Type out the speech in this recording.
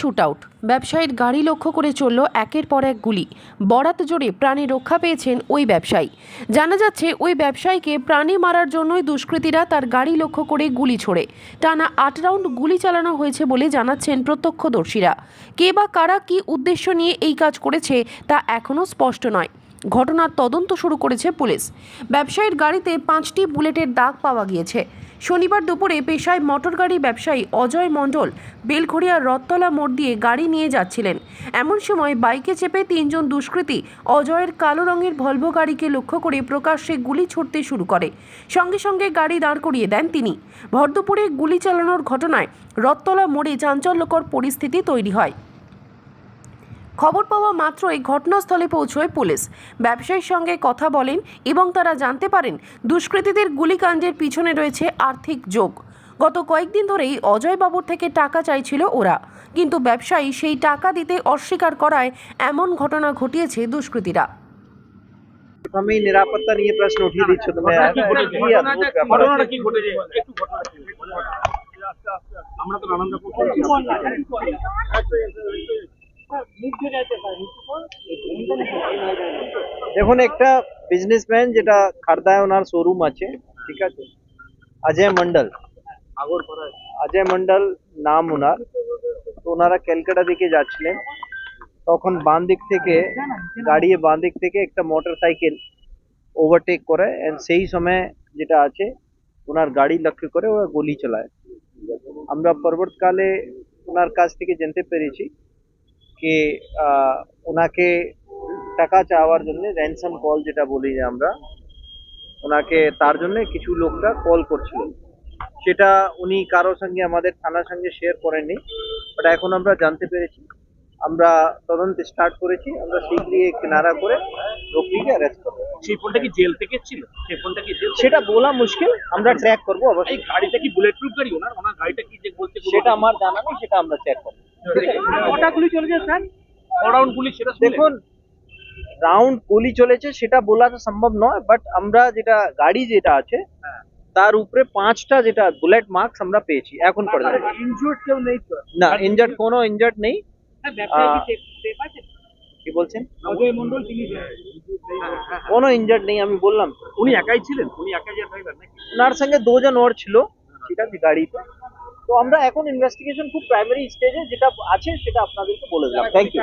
Shoot out ব্যবসায়ীর গাড়ি লক্ষ্য করে চলল একের পর এক গুলি। বরাত জোরে প্রাণে রক্ষা পেয়েছেন ওই ব্যবসায়ী। জানা যাচ্ছে, ওই ব্যবসায়ীকে প্রাণী মারার জন্যই দুষ্কৃতীরা তার গাড়ি লক্ষ্য করে গুলি ছোড়ে। টানা আট রাউন্ড গুলি চালানো হয়েছে বলে জানাচ্ছেন প্রত্যক্ষদর্শীরা। কে বা কারা কি উদ্দেশ্য নিয়ে এই কাজ করেছে তা এখনও স্পষ্ট নয়। ঘটনার তদন্ত শুরু করেছে পুলিশ। ব্যবসায়ীর গাড়িতে পাঁচটি বুলেটের দাগ পাওয়া গিয়েছে। শনিবার দুপুরে পেশায় মোটরগাড়ি ব্যবসায়ী অজয় মণ্ডল বেলঘড়িয়ার রথতলা মোড় দিয়ে গাড়ি নিয়ে যাচ্ছিলেন। এমন সময় বাইকে চেপে তিনজন দুষ্কৃতী অজয়ের কালো রঙের ভলভো গাড়িকে লক্ষ্য করে প্রকাশ্যে গুলি ছুটতে শুরু করে। সঙ্গে সঙ্গে গাড়ি দাঁড় করিয়ে দেন তিনি। ভর দুপুরে গুলি চালানোর ঘটনায় রথতলা মোড়ে চাঞ্চল্যকর পরিস্থিতি তৈরি হয়। খবর পাওয়া মাত্রই ঘটনাস্থলে পৌঁছয় পুলিশ। ব্যবসায়ীর সঙ্গে কথা বলেন এবং তারা জানতে পারেন দুষ্কৃতীদের গুলিকাণ্ডের পিছনে রয়েছে আর্থিক যোগ। গত কয়েকদিন ধরেই অজয় বাবুর থেকে টাকা চাইছিল ওরা। কিন্তু ব্যবসায়ী সেই টাকা দিতে অস্বীকার করায় এমন ঘটনা ঘটিয়েছে দুষ্কৃতীরা। প্রথমেই নিরাপত্তা নিয়ে প্রশ্ন উঠিয়ে দিচ্ছ তুমি। আমরা তো রকম দেখুন, একটা বিজনেসম্যান যেটা খারদায় ওনার শোরুম আছে, ঠিক আছে? অজয় মন্ডল অজয় মন্ডল নাম ওনার। তো ওনারা ক্যালকাটা দিকে যাচ্ছিলেন। তখন বাম দিক থেকে গাড়ি বাম দিক থেকে একটা মোটর সাইকেল ওভারটেক করে and সেই সময় যেটা আছে, ওনার গাড়ি লক্ষ্য করে ওরা গুলি চালায়। আমরা পরবর্তীকালে ওনার কাছ থেকে জানতে পেরেছি যে ওনাকে টাকা চাওয়ার জন্য র্যানসাম কল যেটা বলি যে আমরা ওনাকে তার জন্য কিছু লোকরা কল করছিল। সেটা উনি কারোর সঙ্গে আমাদের থানার সঙ্গে শেয়ার করেননি বাট এখন আমরা জানতে পেরেছি। আমরা তদন্ত স্টার্ট করেছি আমরা শীঘ্রই কিনারা করে লোকটিকে অ্যারেস্ট করব। সেই ফোনটা কি জেল থেকে ছিল সেই ফোনটা কি জেল সেটা বলা মুশকিল আমরা ট্র্যাক করব এই অবশ্যই। গাড়িটা কি বুলেট প্রুফ গাড়ি? ওনার ওনার গাড়িটা কি যে বলছে সেটা আমার জানা নেই সেটা আমরা চেক করব। কটা গুলি চলেছে স্যার? অরাউন্ড গুলি সেটা দেখুন রাউন্ড গুলি চলেছে সেটা বলা তো সম্ভব নয় বাট আমরা যেটা গাড়ি যেটা আছে হ্যাঁ। তার উপরে পাঁচটা যেটা বুলেট মার্কস আমরা পেয়েছি এখন পর্যন্ত ইনজুর্ড কেউ নেই তো? না ইনজার্ড কোনো ইনজার্ড নেই। হ্যাঁ, কি বলছেন? অজয় মন্ডল তিনি হ্যাঁ, হ্যাঁ। কোনো ইনজার্ড নেই আমি বললাম। উনি একাই ছিলেন? উনি একাই ড্রাইভার নাকি? ওনার সঙ্গে দুজন ওর ছিল ঠিক আছে গাড়িতে। তো আমরা এখন ইনভেস্টিগেশন খুব প্রাইমারি স্টেজে যেটা আছে সেটা আপনাদেরকে বলে দিলাম। Thank you